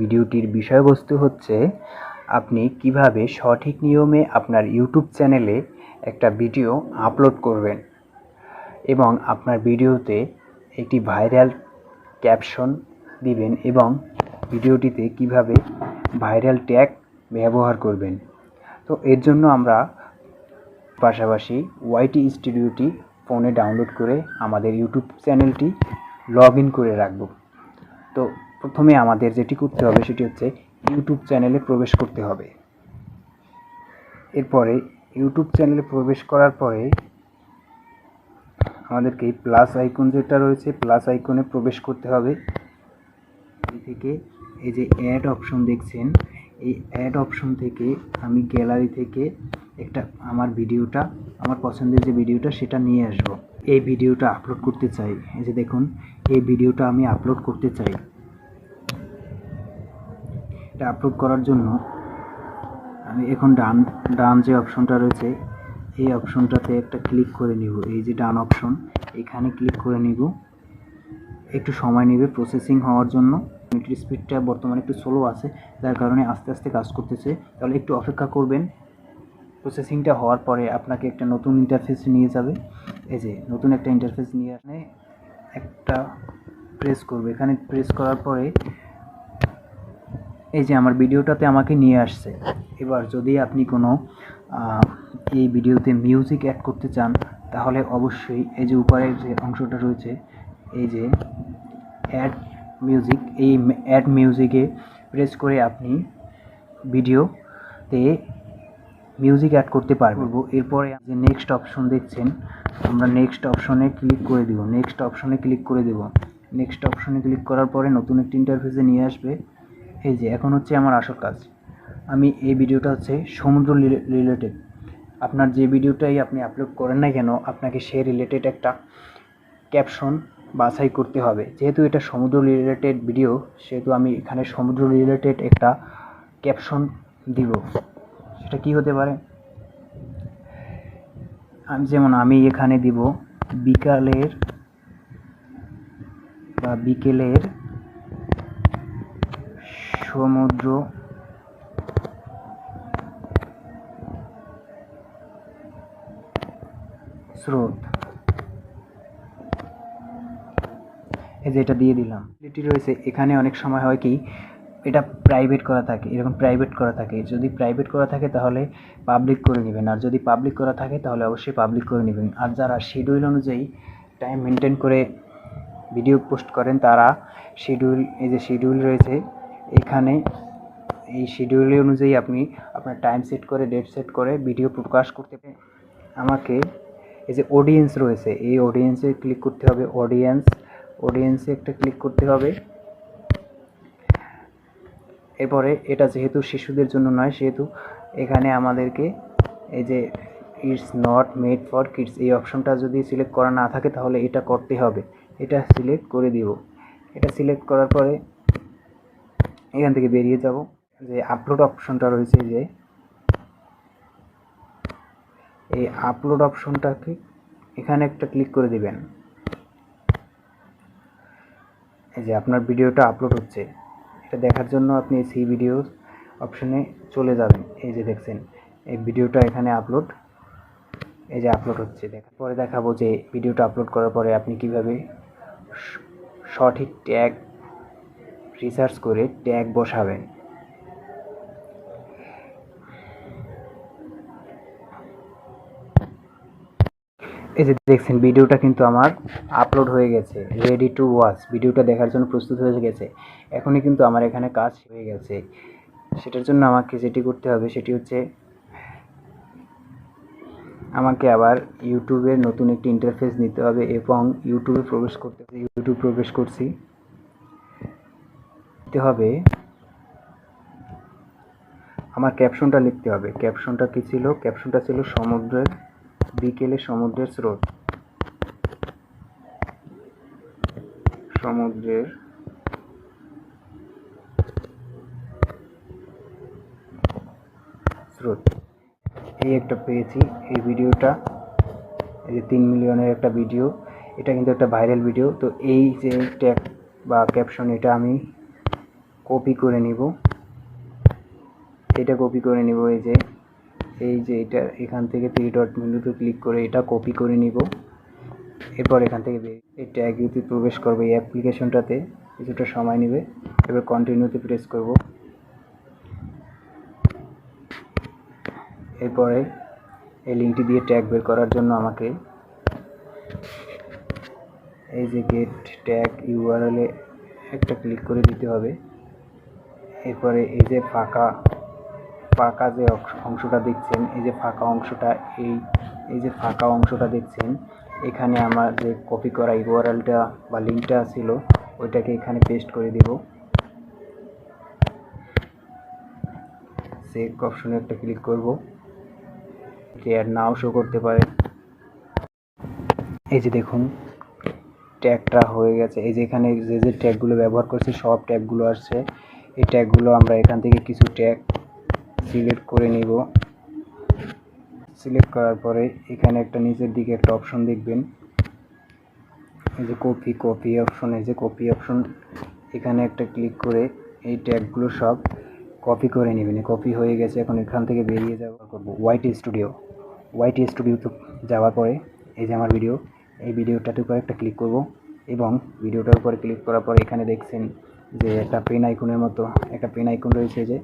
ভিডিওটির বিষয়বস্তু হচ্ছে, আপনি কীভাবে সঠিক নিয়মে আপনার ইউটিউব চ্যানেলে একটা ভিডিও আপলোড করবেন এবং আপনার ভিডিওতে একটি ভাইরাল ক্যাপশন দিবেন এবং ভিডিওটিতে কীভাবে ভাইরাল ট্যাগ ব্যবহার করবেন। তো এর জন্য আমরা পাশাপাশি ওয়াইটি স্টুডিওটি ফোনে ডাউনলোড করে আমাদের ইউটিউব চ্যানেলটি লগ ইন করে রাখব। তো প্রথমে আমাদের যেটি করতে হবে সেটি হচ্ছে ইউটিউব চ্যানেলে প্রবেশ করতে হবে। এরপরে ইউটিউব চ্যানেলে প্রবেশ করার পরে আমাদেরকে প্লাস আইকন যেটা রয়েছে প্লাস আইকনে প্রবেশ করতে হবে। এই থেকে এই যে অ্যাড অপশন দেখছেন, এই অ্যাড অপশন থেকে আমি গ্যালারি থেকে একটা আমার ভিডিওটা, আমার পছন্দের যে ভিডিওটা সেটা নিয়ে আসব। এই ভিডিওটা আপলোড করতে চাই। এই যে দেখুন, এই ভিডিওটা আমি আপলোড করতে চাই। এটা আপলোড করার জন্য, আমি এখন ডান ডান যে অপশনটা রয়েছে, এই অপশনটাতে একটা ক্লিক করে নিব। এই যে ডান অপশন এখানে ক্লিক করে নিব। একটু সময় নেবে প্রসেসিং হওয়ার জন্য। নেটের স্পিডটা বর্তমানে একটু স্লো আছে, যার কারণে আস্তে আস্তে কাজ করতেছে। তাহলে একটু অপেক্ষা করবেন। প্রসেসিংটা হওয়ার পরে আপনাকে একটা নতুন ইন্টারফেস নিয়ে যাবে। এই যে নতুন একটা ইন্টারফেস নিয়ে আসলে একটা প্রেস করবে। এখানে প্রেস করার পরে এই যে আমার ভিডিওটাতে আমাকে নিয়ে আসছে। এবার যদি আপনি কোনো এই ভিডিওতে মিউজিক অ্যাড করতে চান, তাহলে অবশ্যই এই যে উপরের যে অংশটা রয়েছে, এই যে অ্যাড মিউজিক এই অ্যাড মিউজিকে প্রেস করে আপনি ভিডিওতে মিউজিক অ্যাড করতে পারব এরপরে যে নেক্সট অপশন দেখছেন, আমরা নেক্সট অপশনে ক্লিক করে দিব। নেক্সট অপশনে ক্লিক করে দেব। নেক্সট অপশনে ক্লিক করার পরে নতুন একটি ইন্টারফেসে নিয়ে আসবে। এই যে, এখন হচ্ছে আমার আসল কাজ। আমি এই ভিডিওটা হচ্ছে সমুদ্র রিলেটেড আপনার যে ভিডিওটাই আপনি আপলোড করেন না কেন, আপনাকে সে রিলেটেড একটা ক্যাপশন বাছাই করতে হবে। যেহেতু এটা সমুদ্র রিলেটেড ভিডিও সেহেতু আমি এখানে সমুদ্র রিলেটেড একটা ক্যাপশন দিব। সেটা কি হতে পারে? আমি যেমন আমি এখানে দিব বিকালের বা বিকেলের সমুদ্র। স্রোত। এই যে এটা দিয়ে দিলাম। এটি রয়েছে, এখানে অনেক সময় হয় কি, এটা প্রাইভেট করা থাকে, এরকম প্রাইভেট করা থাকে। যদি প্রাইভেট করা থাকে তাহলে পাবলিক করে নেবেন, আর যদি পাবলিক করা থাকে তাহলে অবশ্যই পাবলিক করে নেবেন। আর যারা শিডিউল অনুযায়ী টাইম মেনটেন করে ভিডিও পোস্ট করেন তারা শিডিউল এই যে শিডিউল রয়েছে এখানে এই শিডিউল অনুযায়ী আপনি আপনার টাইম সেট করে ডেট সেট করে ভিডিও প্রকাশ করতে আমাকে এই যে অডিয়েন্স রয়েছে, এই অডিয়েন্সে ক্লিক করতে হবে অডিয়েন্স অডিয়েন্সে একটা ক্লিক করতে হবে। এরপরে এটা যেহেতু শিশুদের জন্য নয়, সেহেতু এখানে আমাদেরকে এই যে it's not made for kids এই অপশনটা যদি সিলেক্ট করা না থাকে তাহলে এটা করতে হবে। এটা সিলেক্ট করে দিব। এটা সিলেক্ট করার পরে এখান থেকে বেরিয়ে যাব। যে আপলোড অপশনটা রয়েছে যে। এই আপলোড অপশনটাকে এখানে একটা ক্লিক করে দিবেন। এই যে আপনার ভিডিওটা আপলোড হচ্ছে। এটা দেখার জন্য আপনি সি ভিডিও অপশনে চলে যাবেন। এই যে দেখছেন, এই ভিডিওটা এখানে আপলোড এই যে আপলোড হচ্ছে। দেখা পরে দেখাবো যে ভিডিওটা আপলোড করার পরে আপনি কীভাবে সঠিক ট্যাগ রিসার্চ করে ট্যাগ বসাবেন। এই যে দেখছেন, ভিডিওটা কিন্তু আমার আপলোড হয়ে গেছে রেডি টু ওয়াচ ভিডিওটা দেখার জন্য প্রস্তুত হয়ে গেছে। এখনই কিন্তু আমার এখানে কাজ হয়ে গেছে। সেটার জন্য আমাকে যেটি করতে হবে সেটি হচ্ছে আমাকে আবার ইউটিউবের নতুন একটি ইন্টারফেস নিতে হবে এবং ইউটিউবে প্রবেশ করতে ইউটিউব প্রবেশ করছি। দিতে হবে। আমার ক্যাপশনটা লিখতে হবে। ক্যাপশনটা কি ছিল? ক্যাপশনটা ছিল সমুদ্রের বিকেলে সমুদ্রের স্রোত। সমুদ্রের স্রোত। এই একটা পেয়েছি এই ভিডিওটা। এই যে তিন মিলিয়নের একটা ভিডিও। এটা কিন্তু একটা ভাইরাল ভিডিও তো এই যে ট্যাগ বা ক্যাপশন এটা আমি কপি করে নিব। এটা কপি করে নিব এই যে। এই যে এটা এখান থেকে থ্রি ডট মেনুতে ক্লিক করে এটা কপি করে নিব। এরপর এখান থেকে এই ট্যাগ ইউতে প্রবেশ করব এই অ্যাপ্লিকেশনটাতে কিছুটা সময় নেবে। এবার কন্টিনিউতে প্রেস করব। এরপরে এই লিঙ্কটি দিয়ে ট্যাগ বের করার জন্য আমাকে এই যে গেট ট্যাগ ইউআরএলে একটা ক্লিক করে দিতে হবে। এরপরে এই যে ফাঁকা ফাঁকা যে অংশ- অংশটা দেখছেন, এই যে ফাঁকা অংশটা, এই এই যে ফাঁকা অংশটা দেখছেন, এখানে আমার যে কপি করা ইউআরএলটা বা লিঙ্কটা ছিল, ওইটাকে এখানে পেস্ট করে দিব। সেভ অপশনে একটা ক্লিক করব। আর নাও শো করতে পারে। এই যে দেখুন ট্যাগটা হয়ে গেছে। এই যে এখানে যে যে ট্যাগগুলো ব্যবহার করছি, সব ট্যাগগুলো আসছে। এই ট্যাগগুলো আমরা এখান থেকে কিছু ট্যাগ সিলেক্ট করে নিব। সিলেক্ট করার পরে এখানে একটা নিচের দিকে একটা অপশন দেখবেন। এই যে কপি কপি অপশন, এই যে কপি অপশন। এখানে একটা ক্লিক করে এই ট্যাগগুলো সব কপি করে নেবেন। কপি হয়ে গেছে, এখন এখান থেকে বেরিয়ে যাওয়া করব। হোয়াইট স্টুডিও হোয়াইট স্টুডিওতে যাওয়ার পরে এই যে আমার ভিডিও এই ভিডিওটাতে উপরে একটা ক্লিক করব এবং ভিডিওটার উপরে ক্লিক করার পরে এখানে দেখছেন যে একটা পেন আইকনের মতো, একটা পেন আইকন রয়েছে যে।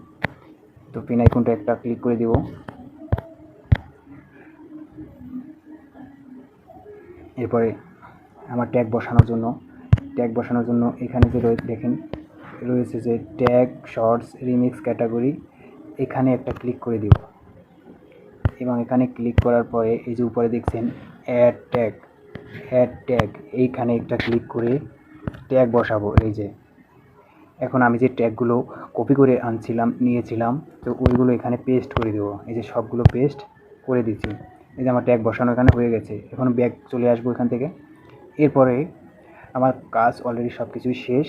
তো পেন আইকনটা একটা ক্লিক করে দিব। এরপরে আমার ট্যাগ বসানোর জন্য ট্যাগ বসানোর জন্য এখানে যে রয়েছে দেখেন, রয়েছে যে ট্যাগ শর্টস রিমিক্স ক্যাটাগরি এখানে একটা ক্লিক করে দিব। এবং এখানে ক্লিক করার পরে এই যে উপরে দেখছেন অ্যাড ট্যাগ অ্যাড ট্যাগ এইখানে একটা ক্লিক করে ট্যাগ বসাবো, এই যে। এখন আমি যে ট্যাগগুলো কপি করে আনছিলাম, নিয়েছিলাম, তো ওইগুলো এখানে পেস্ট করে দেবো। এই যে সবগুলো পেস্ট করে দিচ্ছি। এই যে আমার ট্যাগ বসানো এখানে হয়ে গেছে। এখন ব্যাগ চলে আসব এখান থেকে। এরপরে আমার কাজ অলরেডি সব কিছুই শেষ।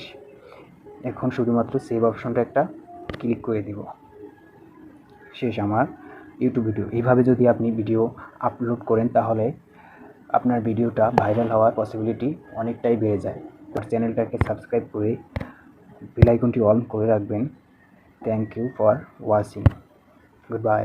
এখন শুধুমাত্র সেভ অপশনটা একটা ক্লিক করে দিব। শেষ আমার ইউটিউব ভিডিও এইভাবে যদি আপনি ভিডিও আপলোড করেন, তাহলে আপনার ভিডিওটা ভাইরাল হওয়ার পসিবিলিটি অনেকটাই বেড়ে যায়। আর চ্যানেলটাকে সাবস্ক্রাইব করে বেল আইকনটি অন করে রাখবেন। Thank you for watching good bye